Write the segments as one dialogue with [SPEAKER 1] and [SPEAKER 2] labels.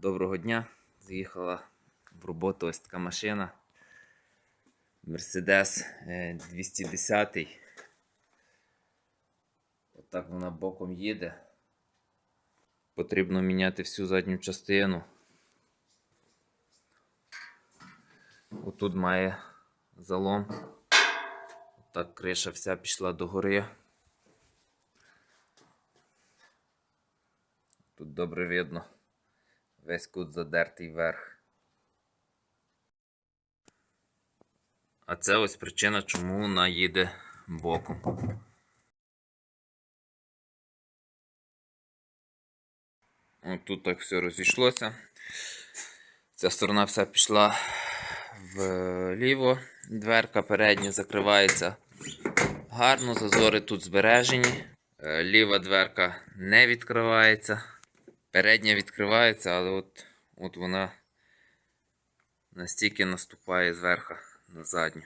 [SPEAKER 1] Доброго дня. Заїхала в роботу ось така машина. Mercedes е, 210. Отак вона боком їде. Потрібно міняти всю задню частину. Отут має залом. Отак криша вся пішла догори. Тут добре видно. Весь кут задертий вверх. А це ось причина, чому вона їде боком. От тут так все розійшлося. Ця сторона вся пішла вліво. Дверка передня закривається гарно, зазори тут збережені. Е, Ліва дверка не відкривається. Передня відкривається, але от, от вона настільки наступає зверху на задню.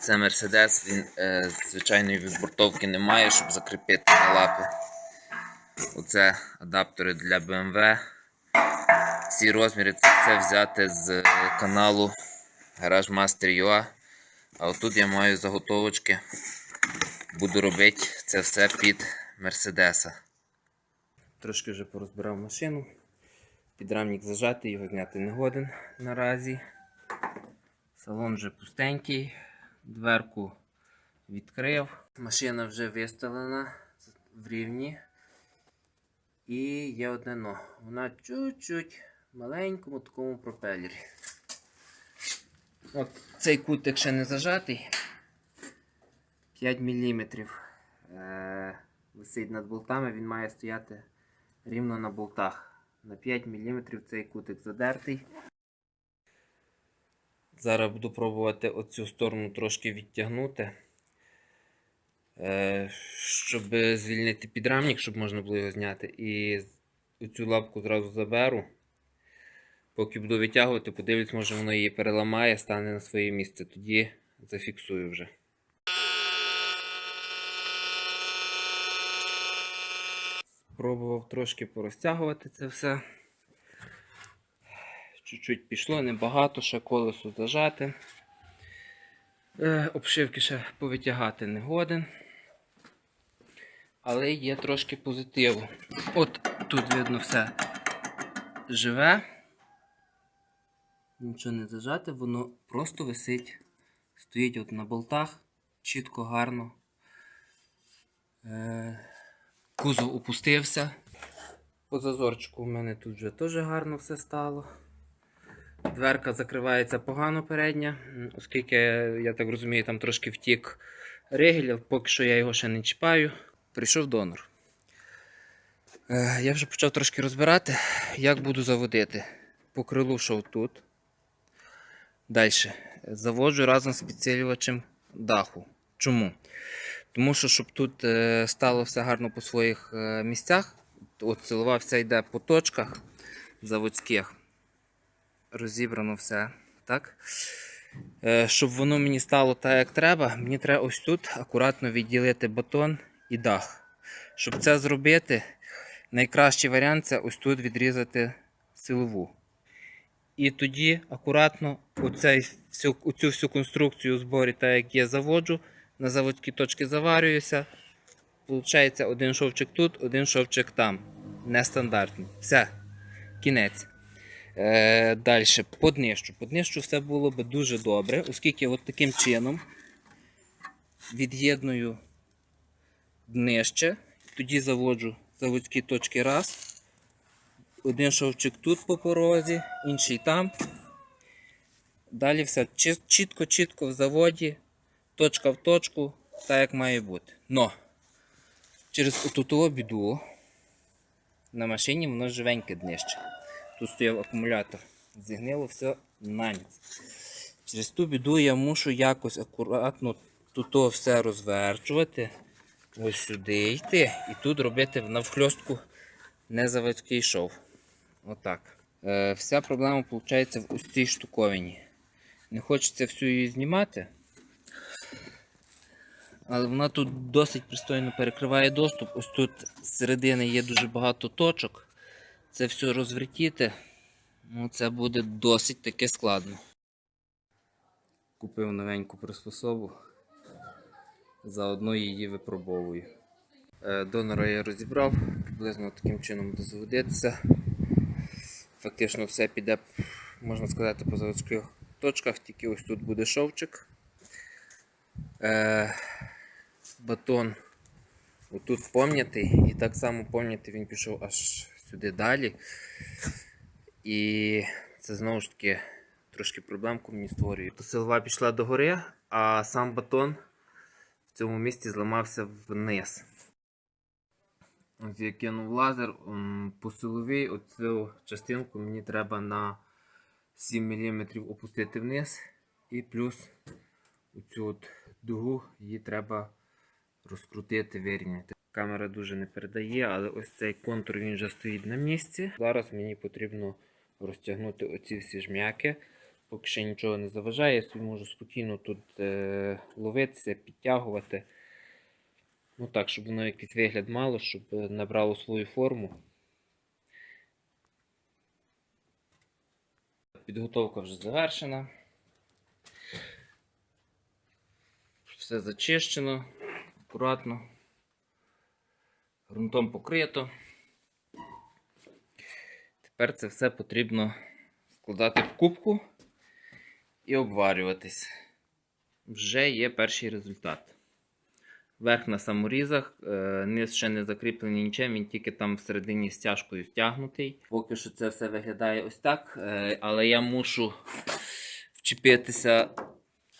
[SPEAKER 1] Це Мерседес, він е, звичайної відбортовки немає, щоб закріпити на лапи. Оце адаптери для BMW. Ці розміри це все взяти з е, каналу Garage Master UA. А отут я маю заготовочки. Буду робити це все під Мерседеса. Трошки вже порозбирав машину. Підрамник зажатий, його зняти не годен наразі. Салон вже пустенький, дверку відкрив. Машина вже виставлена в рівні. І є одне но. Вона чуть-чуть маленькому такому пропелері. От цей кутик ще не зажатий. 5 мм. Е, висить над болтами, він має стояти рівно на болтах. На 5 мм цей кутик задертий. Зараз буду пробувати оцю сторону трошки відтягнути. Е, щоб звільнити підрамник, щоб можна було його зняти. І оцю лапку зразу заберу. Поки буду витягувати, подивлюсь, може воно її переламає, стане на своє місце. Тоді зафіксую вже. Спробував трошки порозтягувати це все. Чуть-чуть пішло, небагато, ще колесо зажати. Е, обшивки ще повитягати не годен. Але є трошки позитиву. От тут видно все живе. Нічого не зажати, воно просто висить. Стоїть от на болтах, чітко, гарно. Е, кузов опустився. По зазорчику у мене тут вже теж гарно все стало. Дверка закривається погано передня, оскільки, я так розумію, там трошки втік ригель, поки що я його ще не чіпаю. Прийшов донор. Е, я вже почав трошки розбирати, як буду заводити. По крилу йшов тут. Далі. Заводжу разом з підсилювачем даху. Чому? Тому що, щоб тут е, стало все гарно по своїх е, місцях, от силова вся йде по точках заводських. Розібрано все. Так? Е, щоб воно мені стало так, як треба, мені треба ось тут акуратно відділити батон і дах. Щоб це зробити, найкращий варіант це ось тут відрізати силову. І тоді акуратно оцю всю конструкцію у зборі, так як є, заводжу, на заводські точки заварююся. Получається один шовчик тут, один шовчик там. Нестандартний. Все. Кінець. Е, Далі, поднищу. Поднищу все було би дуже добре, оскільки от таким чином від'єдную днище, тоді заводжу заводські точки раз. Один шовчик тут по порозі, інший там. Далі все чітко-чітко в заводі, точка в точку, так як має бути. Но через отуту біду на машині воно живеньке днище. Тут стояв акумулятор. Зігнило все на ніц. Через ту біду я мушу якось акуратно тут все розверчувати. Ось сюди йти і тут робити навхльостку не шов. Отак. Е, вся проблема виходить в ось цій штуковині. Не хочеться всю її знімати. Але вона тут досить пристойно перекриває доступ. Ось тут з середини є дуже багато точок. це все розвертіти, ну це буде досить таки складно. Купив новеньку приспособу. Заодно її випробовую. Е, Донора я розібрав, приблизно таким чином буде заводитися. Фактично все піде, можна сказати, по заводських точках, тільки ось тут буде шовчик. Батон отут помнятий, і так само помнятий він пішов аж сюди далі. І це знову ж таки трошки проблемку мені створює. То силова пішла догори, а сам батон в цьому місці зламався вниз. Ось я кинув лазер по силовій, оцю частинку мені треба на 7 мм опустити вниз. І плюс оцю от дугу її треба розкрутити, вирівняти. Камера дуже не передає, але ось цей контур він вже стоїть на місці. Зараз мені потрібно розтягнути оці всі жмяки. Поки ще нічого не заважає, я собі можу спокійно тут е, ловитися, підтягувати. Ну так, щоб воно якийсь вигляд мало, щоб набрало свою форму. Підготовка вже завершена. Все зачищено, акуратно. Грунтом покрито. Тепер це все потрібно складати в кубку і обварюватись. Вже є перший результат. Верх на саморізах, е, низ ще не закріплений нічим, він тільки там всередині стяжкою стягнутий. Поки що це все виглядає ось так, е, але я мушу вчепитися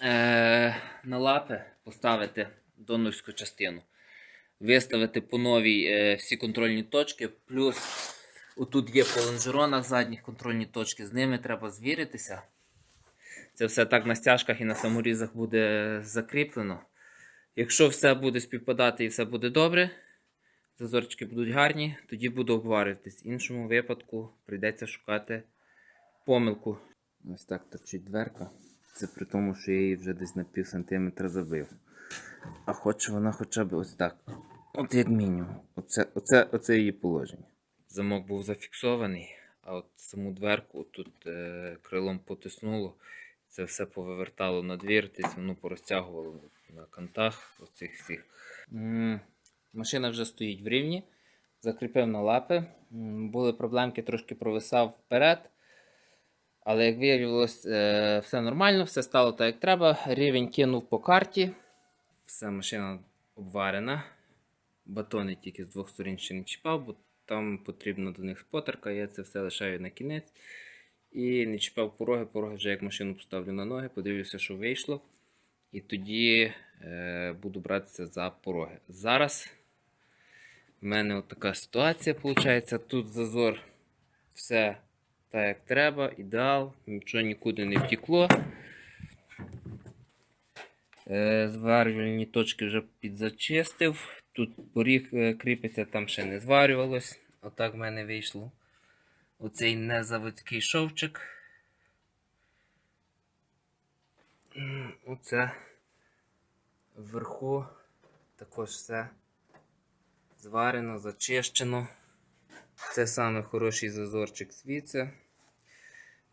[SPEAKER 1] е, на лапи, поставити донорську частину, виставити по новій е, всі контрольні точки, плюс отут є по лонжеронах задніх контрольні точки, з ними треба звіритися. Це все так на стяжках і на саморізах буде закріплено. Якщо все буде співпадати і все буде добре, зазорчики будуть гарні, тоді буду обварюватись. В іншому випадку прийдеться шукати помилку. Ось так торчить дверка. Це при тому, що я її вже десь на пів сантиметра забив. А хоче вона хоча б ось так. От як мінімум. Оце, оце, оце її положення. Замок був зафіксований, а от саму дверку тут е, крилом потиснуло. Це все повивертало на двір, десь воно порозтягувало на кантах оцих всіх. Машина вже стоїть в рівні, закріпив на лапи. Були проблемки, трошки провисав вперед. Але як виявилось, е, все нормально, все стало так, як треба. Рівень кинув по карті. Все, машина обварена. Батони тільки з двох сторін ще не чіпав, бо там потрібна до них спотерка. Я це все лишаю на кінець. І не чіпав пороги, пороги вже як машину поставлю на ноги, подивлюся, що вийшло. І тоді е, буду братися за пороги. Зараз в мене от така ситуація виходить. Тут зазор все так, як треба, ідеал, нічого нікуди не втекло. Е, зварювальні точки вже підзачистив. Тут поріг е, кріпиться, там ще не зварювалось. Отак в мене вийшло. Оцей незаводський шовчик. Оце вверху також все зварено, зачищено. Це саме зазорчик звідси.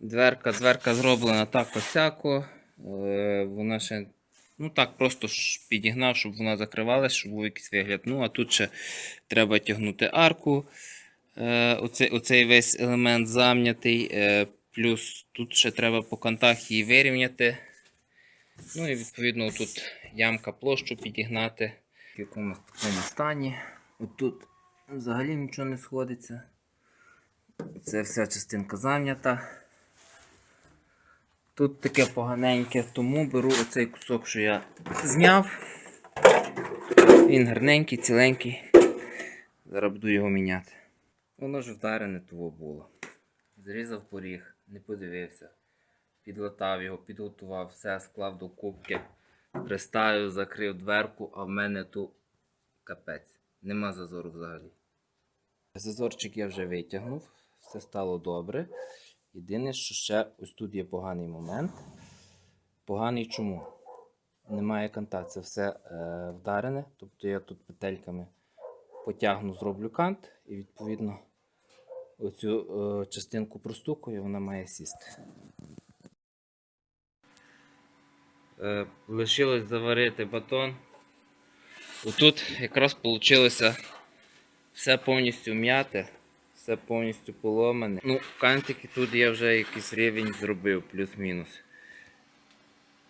[SPEAKER 1] Дверка, дверка зроблена так осяко. Е, вона ще ну так просто підігнав, щоб вона закривалась, щоб був якийсь вигляд. Ну, а тут ще треба тягнути арку. Е, оцей, оцей весь елемент замнятий. Е, плюс тут ще треба по кантах її вирівняти. Ну і відповідно тут ямка площу підігнати в якомусь такому стані. Отут взагалі нічого не сходиться. Це вся частинка зайнята. Тут таке поганеньке, тому беру оцей кусок, що я зняв. Він гарненький, ціленький. Зараз буду його міняти. Воно ж вдарене того було. Зрізав поріг, не подивився. Підлатав його, підготував, все склав до кубки, приставив, закрив дверку, а в мене тут капець. Нема зазору взагалі. Зазорчик я вже витягнув, все стало добре. Єдине, що ще ось тут є поганий момент. Поганий чому? Немає канта, це все е, вдарене. Тобто я тут петельками потягну, зроблю кант і відповідно оцю е, частинку простукую, вона має сісти. Е, лишилось заварити батон. Отут якраз вийшло все повністю м'яте, все повністю поломане. Ну, кантики тут я вже якийсь рівень зробив, плюс-мінус.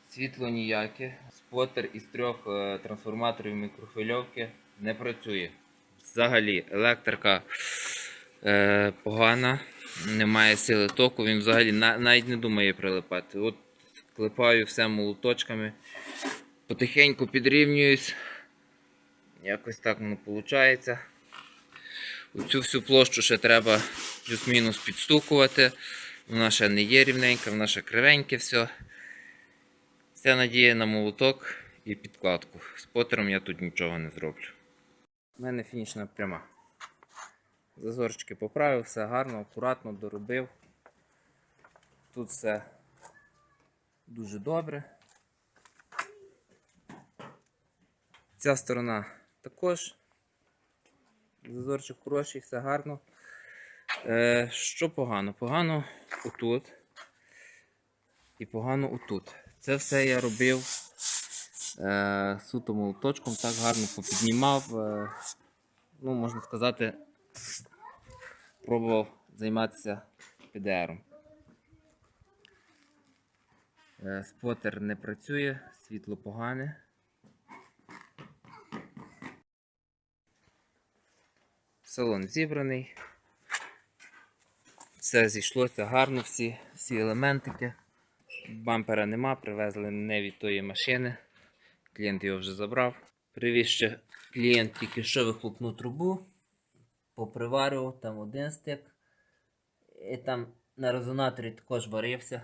[SPEAKER 1] Світло ніяке. Спотер із трьох е, трансформаторів мікрохвильовки не працює. Взагалі, електрика е, погана, немає сили току, він взагалі на, навіть не думає прилипати. От клепаю все молоточками, потихеньку підрівнююсь. Якось так воно виходить. Оцю всю площу ще треба плюс-мінус підстукувати. Вона ще не є рівненька, вона ще кривеньке все. Вся надія на молоток і підкладку. З потером я тут нічого не зроблю. У мене фінішна пряма. Зазорчики поправив, все гарно, акуратно доробив. Тут все дуже добре. Ця сторона також. Зазорчик хороший, все гарно. Е, що погано? Погано отут. І погано отут. Це все я робив е, суто молоточком, так гарно попіднімав. Е, ну, можна сказати, пробував займатися ПДРом. Е, спотер не працює, світло погане. Салон зібраний. Все зійшлося гарно, всі, всі елементики. Бампера нема, привезли не від тої машини. Клієнт його вже забрав. Привіз ще клієнт тільки що вихлопну трубу, поприварював, там один стик. І там на резонаторі також варився.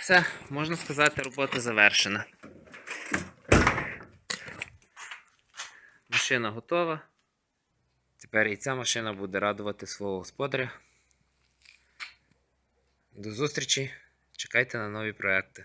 [SPEAKER 1] Все, можна сказати, робота завершена. Машина готова. Тепер і ця машина буде радувати свого господаря. До зустрічі. Чекайте на нові проекти.